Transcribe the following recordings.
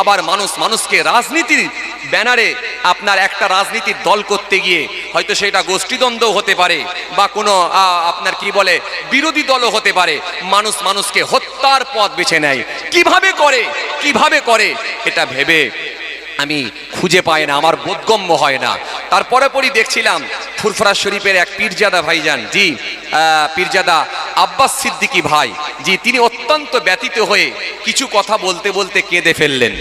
আবার মানুষ মানুষকে রাজনীতির ব্যানারে আপনার একটা রাজনীতির দল করতে গিয়ে হয়তো সেটা গোষ্ঠীদ্বন্দ্ব হতে পারে বা কোনো আপনার কি বলে, বিরোধী দলও হতে পারে। মানুষ মানুষকে হত্যার পথ বেছে নেয়। কীভাবে করে? কীভাবে করে? এটা ভেবে আমি খুঁজে পাই না, আমার বোধগম্য হয় না। তারপরে পরই দেখছিলাম ফুরফুরা শরীফের এক পীরজাদা ভাইজান। জি পীরজাদা আব্বাস সিদ্দিকী ভাই। জি, তিনি অত্যন্ত ব্যতীত হয়ে কিছু কথা বলতে বলতে কেঁদে ফেললেন।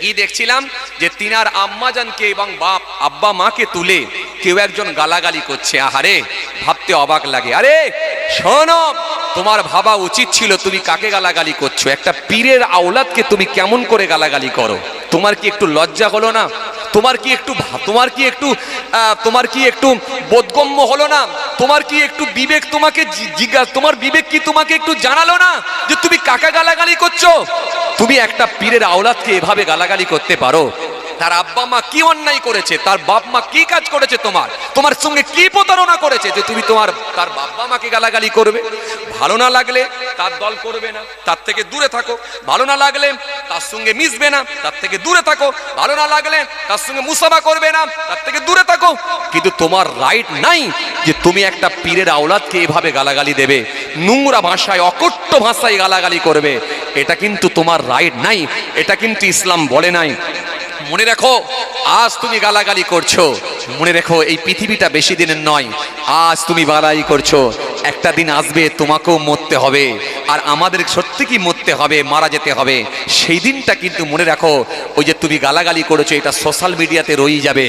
কি দেখছিলাম? যে তিনার আম্মাজানকে এবং বাপ, আব্বা মাকে তুলে কেউ একজন গালাগালি করছে। আহারে, ভাবতে অবাক লাগে। আরে, শোনো, তোমার ভাবা উচিত ছিল তুমি কাকে গালাগালি করছ? একটা পীরের আওলাদকে তুমি কেমন করে গালাগালি করো? তোমার কি একটু লজ্জা হলো না? তোমার কি একটু তোমার কি একটু তোমার কি একটু বোধগম্য হলো না? তোমার কি একটু বিবেক তোমাকে জিজ্ঞাসা তোমার বিবেক কি তোমাকে একটু জানালো না যে তুমি কাকা গালাগালি করছ? তুমি একটা পীরের আওলাদকে এভাবে গালাগালি করতে পারো। তার আব্বা মা কি অন্যায় করেছে? তার বাপ মা কি কাজ করেছে তোমার? তোমার সঙ্গে কি প্রতারণা করেছে যে তুমি তোমার, তার বাবা মাকে গালাগালি করবে? ভালো না লাগলে তার দল করবে না। তার থেকে দূরে থাকো। ভালো না লাগলে তার সঙ্গে মিশবে না, তার থেকে দূরে থাকো। ভালো না লাগলে তার সঙ্গে মুসাফা করবে না, তার থেকে দূরে থাকো। কিন্তু তোমার রাইট নাই যে তুমি একটা পীরের আওলাদকে এভাবে গালাগালি দেবে। নোংরা ভাষায় অকট্য ভাষায় গালাগালি করবে। এটা কিন্তু তোমার রাইট নাই, এটা কিন্তু ইসলাম বলে নাই। মনে রেখো, আজ তুমি গালাগালি করছ। মনে রেখো, এই পৃথিবীটা বেশি দিনের নয়, আজ তুমি গালাগালি করছ। একটা দিন আসবে, তোমাকেও মরতে হবে। আর আমাদের সত্যি কি মরতে হবে, মারা যেতে হবে, সেই দিনটা কিন্তু মনে রাখো, ওই যে তুমি গালাগালি করেছ, এটা সোশ্যাল মিডিয়াতে রয়ে যাবে।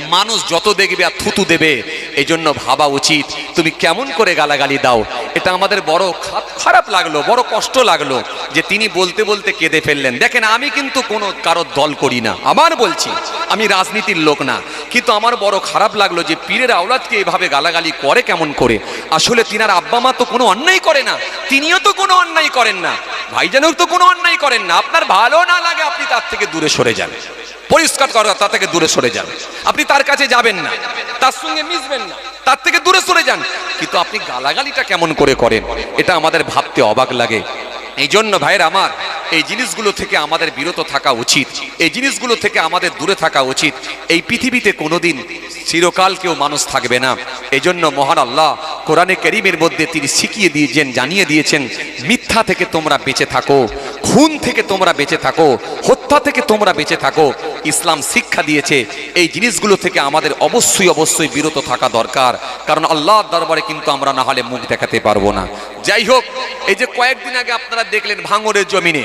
মানুষ যত দেখবে আর থুতু দেবে এই জন্য ভাবা উচিত। তুমি কেমন করে গালাগালি দাও। এটা আমাদের বড় খারাপ লাগল, বড় কষ্ট লাগল যে তিনি বলতে বলতে কেঁদে ফেললেন। দেখেন, আমি কিন্তু কোনো কারোর দল করি না। আবার বলছি, আমি রাজনীতির লোক না। কিন্তু আমার বড় খারাপ লাগল যে পীরের আওলাদকে এভাবে গালাগালি করে কেমন করে। আসলে তিনার আব্বা মা তো কোনো অন্যায় করে না। তিনিও তো কোনো অন্যায় করেন না। ভাইজানও তো কোনো অন্যায় করেন না। আপনার ভালো না লাগে, আপনি তার থেকে দূরে সরে যান। পরিষ্কার করা তার থেকে দূরে সরে যান। আপনি তার কাছে যাবেন না। তার সঙ্গে মিশবেন না। তার থেকে দূরে সরে যান। কিন্তু আপনি গালাগালিটা কেমন করে করেন, এটা আমাদের ভাবতে অবাক লাগে। এই জন্য ভাইয়ের আমার, এই জিনিসগুলো থেকে আমাদের বিরত থাকা উচিত। এই জিনিসগুলো থেকে আমাদের দূরে থাকা উচিত। এই পৃথিবীতে কোনোদিন চিরকাল কেউ মানুষ থাকবে না। এই জন্য মহান আল্লাহ কোরআনে করিমের মধ্যে তিনি শিখিয়ে দিয়েছেন, জানিয়ে দিয়েছেন, মিথ্যা থেকে তোমরা বেঁচে থাকো। খুন থেকে তোমরা বেঁচে থাকো, হত্যা থেকে তোমরা বেঁচে থাকো। ইসলাম শিক্ষা দিয়েছে, এই জিনিসগুলো থেকে আমাদের অবশ্যই অবশ্যই বিরত থাকা দরকার। কারণ আল্লাহর দরবারে কিন্তু আমরা না হলে মুখ দেখাতে পারব না। যাই হোক, এই যে কয়েকদিন আগে আপনারা দেখলেন ভাঙরের জমিনে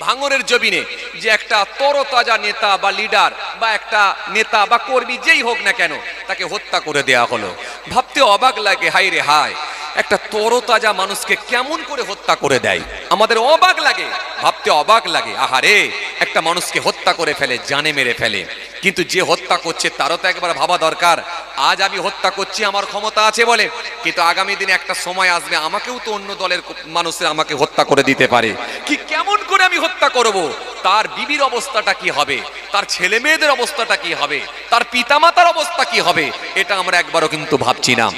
ভাঙরের জমিনে যে একটা তরতাজা নেতা বা লিডার বা একটা নেতা বা কর্মী যেই হোক না কেন, তাকে হত্যা করে দেয়া হলো। ভাবতে অবাক লাগে হাই রে হায়। একটা তরতাজা মানুষকে কেমন করে হত্যা করে দেয়? আমাদের অবাক লাগে, ভাবতে অবাক লাগে। আহারে, একটা মানুষকে হত্যা করে ফেলে, জানে মেরে ফেলে। কিন্তু যে হত্যা করছে, তারও তো একবার ভাবা দরকার। আজ আমি হত্যা করছি, আমার ক্ষমতা আছে বলে। কিন্তু আগামী দিনে একটা সময় আসবে, আমাকেও তো অন্য দলের মানুষের আমাকে হত্যা করে দিতে পারে। কি কেমন করে আমি হত্যা করব? তার বিবির অবস্থাটা কি হবে? তার ছেলে মেয়েদের অবস্থাটা কি হবে? তার পিতামাতার অবস্থা কি হবে? এটা আমরা একবারও কিন্তু ভাবছি না।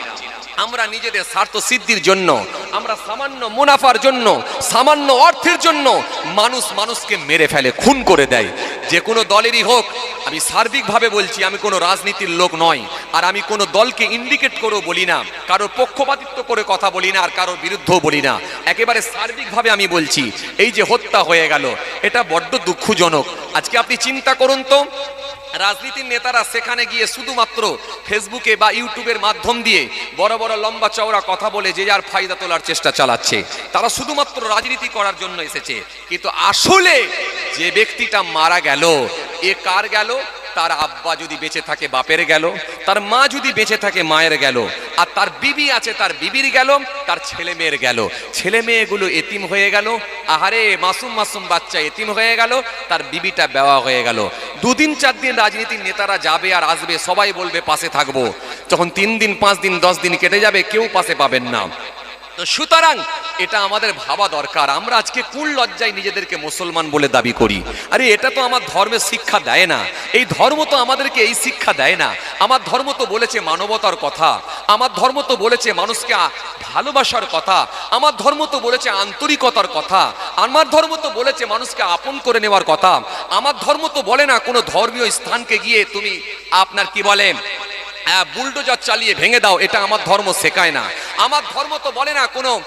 আমরা নিজেদের স্বার্থ সিদ্ধির জন্য, আমরা সামান্য মুনাফার জন্য, সামান্য অর্থের জন্য মানুষ মানুষকে মেরে ফেলে, খুন করে দেয়। যে কোনো দলেরই হোক, আমি সার্বিকভাবে বলছি, আমি কোনো রাজনীতির লোক নয় আর আমি কোনো দলকে ইন্ডিকেট করেও বলি না, কারোর পক্ষপাতিত্ব করে কথা বলি না, আর কারোর বিরুদ্ধেও বলি না। একেবারে সার্বিকভাবে আমি বলছি, এই যে হত্যা হয়ে গেল, এটা বড্ড দুঃখজনক। আজকে আপনি চিন্তা করুন তো রাজনীতির নেতারা সেখানে গিয়ে শুধুমাত্র ফেসবুকে বা ইউটিউবের মাধ্যম দিয়ে বড় বড় লম্বা চওড়া কথা বলে যে যার ফায়দা তোলার চেষ্টা চালাচ্ছে। তারা শুধুমাত্র রাজনীতি করার জন্য এসেছে। কিন্তু আসলে যে ব্যক্তিটা মারা গেল, এ কার গেল? তার আব্বা যদি বেঁচে থাকে, বাপের গেল। তার মা যদি বেঁচে থাকে, মায়ের গেল। আর তার বিবি আছে, তার বিবির গেল, তার ছেলে মেয়ের গেল। ছেলে মেয়েগুলো এতিম হয়ে গেল, আহারে মাসুম মাসুম বাচ্চা এতিম হয়ে গেল, তার বিবিটা বেওয়া হয়ে গেল। দুদিন, চার দিন রাজনীতির নেতারা যাবে আর আসবে, সবাই বলবে, পাশে থাকব। যখন তিন দিন, পাঁচ দিন, দশ দিন কেটে যাবে, কেউ পাশে পাবেন না। তো সুতরাং এটা আমাদের ভাবা দরকার। আমরা আজকে কোন লজ্জায় নিজেদেরকে মুসলমান বলে দাবি করি। আরে এটা তো আমার ধর্মের শিক্ষা দেয় না। এই ধর্ম তো আমাদেরকে এই শিক্ষা দেয় না। আমার ধর্ম তো বলেছে মানবতার কথা। আমার ধর্ম তো বলেছে মানুষকে ভালোবাসার কথা। আমার ধর্ম তো বলেছে আন্তরিকতার কথা। আমার ধর্ম তো বলেছে মানুষকে আপন করে নেওয়ার কথা। আমার ধর্ম তো বলে না কোনো ধর্মীয় স্থানকে গিয়ে তুমি আপনার কি বলে? আহ, বুলডোজার চালিয়ে ভেঙে দাও এটা আমার ধর্ম শেখায় না। আমার ধর্ম তো বলে না কোনো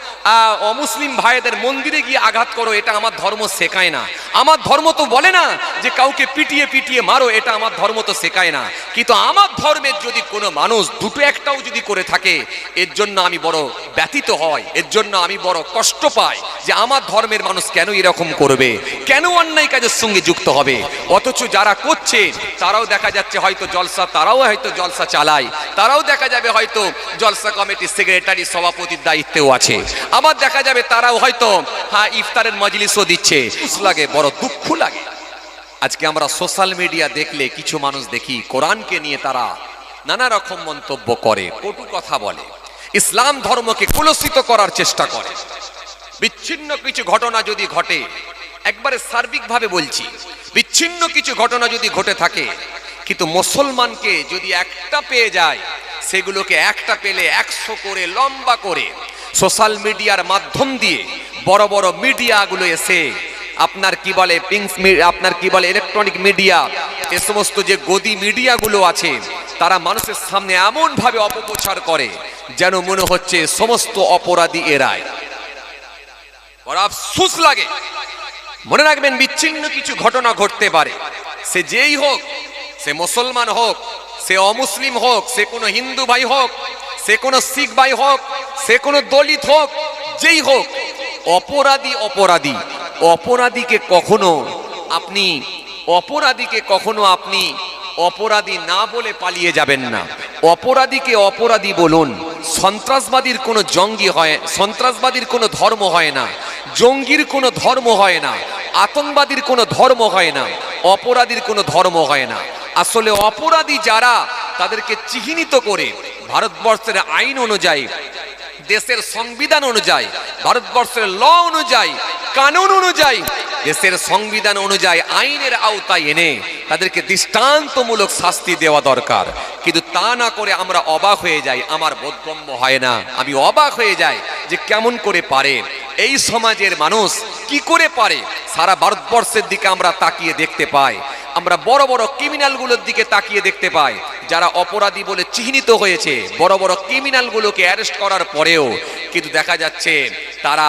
অমুসলিম ভাইদের মন্দিরে গিয়ে আঘাত করো এটা আমার ধর্ম শেখায় না। আমার ধর্ম তো বলে না যে কাউকে পিটিয়ে পিটিয়ে মারো এটা আমার ধর্ম তো শেখায় না। কিন্তু আমার ধর্মের যদি কোনো মানুষ দুটো একটাও যদি করে থাকে এর জন্য আমি বড় ব্যথিত হয় এর জন্য আমি বড় কষ্ট পাই যে আমার ধর্মের মানুষ কেন এরকম করবে কেন অন্যায় কাজের সঙ্গে যুক্ত হবে? অথচ যারা করছে তারাও দেখা যাচ্ছে হয়তো জলসা তারাও হয়তো জলসা চালায় তারাও দেখা যাবে হয়তো জলসা কমিটির সেক্রেটারি, সভাপতির দায়িত্বেও আছে। আবার দেখা যাবে তারাও হয়তো হ্যাঁ ইফতারের মজলিসও দিচ্ছে। লাগে, বড় দুঃখ লাগে। আজকে আমরা সোশ্যাল মিডিয়া দেখলে কিছু মানুষ দেখি, কোরআনকে নিয়ে তারা নানা রকম মন্তব্য করে, কটু কথা বলে। ইসলাম ধর্মকে কুলসিত করার চেষ্টা করে। বিচ্ছিন্ন কিছু ঘটনা যদি ঘটে, একবারে সার্বিকভাবে বলছি, বিচ্ছিন্ন কিছু ঘটনা যদি ঘটে থাকে কিন্তু মুসলমানকে যদি একটা পেয়ে যায়, সেগুলোকে একটা পেলে একশো করে লম্বা করে সোশ্যাল মিডিয়ার মাধ্যম দিয়ে বড় বড় মিডিয়াগুলো এসে আপনার কি বলে পিংস আপনার কি বলে ইলেকট্রনিক মিডিয়া এ সমস্ত যে গদি মিডিয়াগুলো আছে, তারা মানুষের সামনে এমনভাবে অপপ্রচার করে যেন মনে হচ্ছে সমস্ত অপরাধী এরাই। বড় আফসোস লাগে। মনে রাখবেন বিচ্ছিন্ন কিছু ঘটনা ঘটতে পারে। সে যেই হোক সে মুসলমান হোক, সে অমুসলিম হোক, সে কোনো হিন্দু ভাই হোক, সে কোনো শিখ ভাই হোক, সে কোনো দলিত হোক, যেই হোক, অপরাধী অপরাধী, অপরাধীকে কখনো আপনি, অপরাধীকে কখনো আপনি অপরাধী না বলে পালিয়ে যাবেন না। অপরাধীকে অপরাধী বলুন, সন্ত্রাসবাদীর কোনো জঙ্গি হয়, সন্ত্রাসবাদীর কোনো ধর্ম হয় না, জঙ্গির কোনো ধর্ম হয় না। আতঙ্কবাদীর কোনো ধর্ম হয় না, অপরাধীর কোনো ধর্ম হয় না। আসলে অপরাধী যারা, তাদেরকে চিহ্নিত করে ভারতবর্ষের আইন অনুযায়ী, দেশের সংবিধান অনুযায়ী, ভারতবর্ষের ল অনুযায়ী, কানুন অনুযায়ী, দেশের সংবিধান অনুযায়ী আইনের আওতায় এনে তাদেরকে দৃষ্টান্তমূলক শাস্তি দেওয়া দরকার। কিন্তু তা না করে আমরা অবাক হয়ে যাই, আমার বোধগম্য হয় না। আমি অবাক হয়ে যাই যে কেমন করে পারে। এই সমাজের মানুষ কি করে পারে? সারা ভারতবর্ষের দিকে আমরা তাকিয়ে দেখতে পাই। আমরা বড় বড় ক্রিমিনালগুলোর দিকে তাকিয়ে দেখতে পাই, যারা অপরাধী বলে চিহ্নিত হয়েছে। বড় বড় ক্রিমিনালগুলোকে অ্যারেস্ট করার পরেও কিন্তু দেখা যাচ্ছে তারা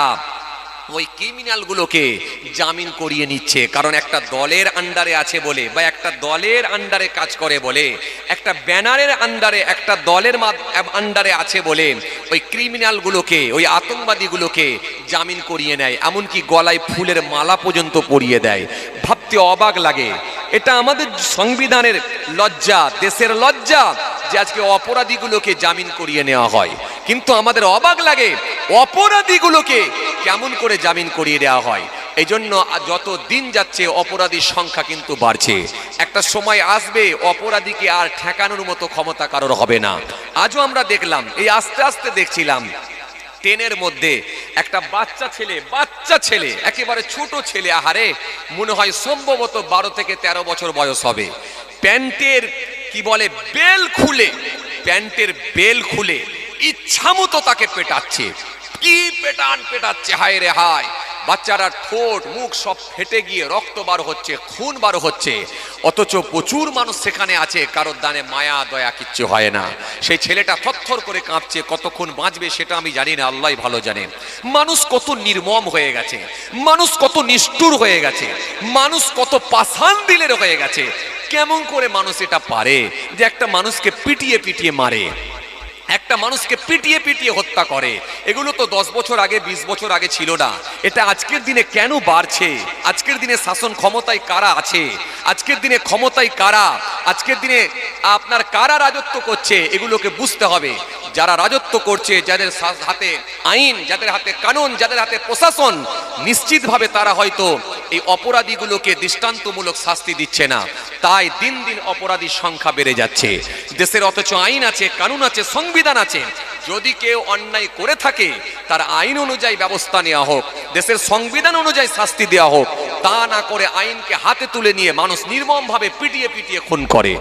ওই ক্রিমিনালগুলোকে জামিন করিয়ে নিচ্ছে। কারণ একটা দলের আন্ডারে আছে বলে বা একটা দলের আন্ডারে কাজ করে বলে, একটা ব্যানারের আন্ডারে একটা দলের আন্ডারে আছে বলে ওই ক্রিমিনালগুলোকে, ওই আতঙ্কবাদীগুলোকে জামিন করিয়ে নেয়। এমনকি গলায় ফুলের মালা পর্যন্ত পরিয়ে দেয়। ভাবতে অবাক লাগে। এটা আমাদের সংবিধানের লজ্জা, দেশের লজ্জা যে আজকে অপরাধীগুলোকে জামিন করিয়ে নেওয়া হয়। কিন্তু আমাদের অবাক লাগে, অপরাধীগুলোকে কেমন করে জামিন করিয়ে দেওয়া হয়? এই জন্য যত দিন যাচ্ছে, অপরাধীর সংখ্যা কিন্তু বাড়ছে। একটা সময় আসবে, অপরাধীকে আর ঠেকানোর মতো ক্ষমতা কারোর হবে না। আজও আমরা দেখলাম, এই আস্তে আস্তে দেখছিলাম ট্রেনের মধ্যে একটা বাচ্চা ছেলে বাচ্চা ছেলে, একেবারে ছোট ছেলে, আহারে, মনে হয় সম্ভবত বারো থেকে তেরো বছর বয়স হবে। প্যান্টের, কি বলে, বেল খুলে, প্যান্টের বেল খুলে ইচ্ছামতো তাকে পেটাচ্ছে। কি পেটান পেটাচ্ছে, হায় রে হায়। বাচ্চারা ঠোঁট, মুখ সব ফেটে গিয়ে রক্ত বার হচ্ছে, খুন বার হচ্ছে। অথচ প্রচুর মানুষ সেখানে আছে, কারোর দানে মায়া, দয়া কিচ্ছু হয় না। সেই ছেলেটা থরথর করে কাঁপছে, কতক্ষণ বাঁচবে সেটা আমি জানি না, আল্লাহ ভালো জানেন মানুষ কত নির্মম হয়ে গেছে, মানুষ কত নিষ্ঠুর হয়ে গেছে, মানুষ কত পাষাণ দিলের হয়ে গেছে। কেমন করে মানুষ এটা পারে যে একটা মানুষকে পিটিয়ে পিটিয়ে মারে? একটা মানুষকে পিটিয়ে পিটিয়ে হত্যা করে। এগুলো তো দশ বছর আগে, বিশ বছর আগে ছিল না। এটা আজকের দিনে কেন বাড়ছে? আজকের দিনে শাসন ক্ষমতায় কারা আছে? আজকের দিনে ক্ষমতায় কারা? আজকের দিনে আপনার কারা রাজত্ব করছে? এগুলোকে বুঝতে হবে। যারা রাজত্ব করছে, যাদের হাতে আইন, যাদের হাতে কানুন, যাদের হাতে প্রশাসন, নিশ্চিতভাবে তারা হয়তো এই অপরাধীগুলোকে দৃষ্টান্তমূলক শাস্তি দিচ্ছে না। তাই দিন দিন অপরাধীর সংখ্যা বেড়ে যাচ্ছে। দেশের অথচ আইন আছে, কানুন আছে, সংবিধান আছে। যদি কেউ অন্যায় করে থাকে, তার আইন অনুযায়ী ব্যবস্থা নেওয়া হোক, দেশের সংবিধান অনুযায়ী শাস্তি দেওয়া হোক, তা না করে আইনকে হাতে তুলে নিয়ে মানুষ নির্মমভাবে পিটিয়ে পিটিয়ে খুন করে।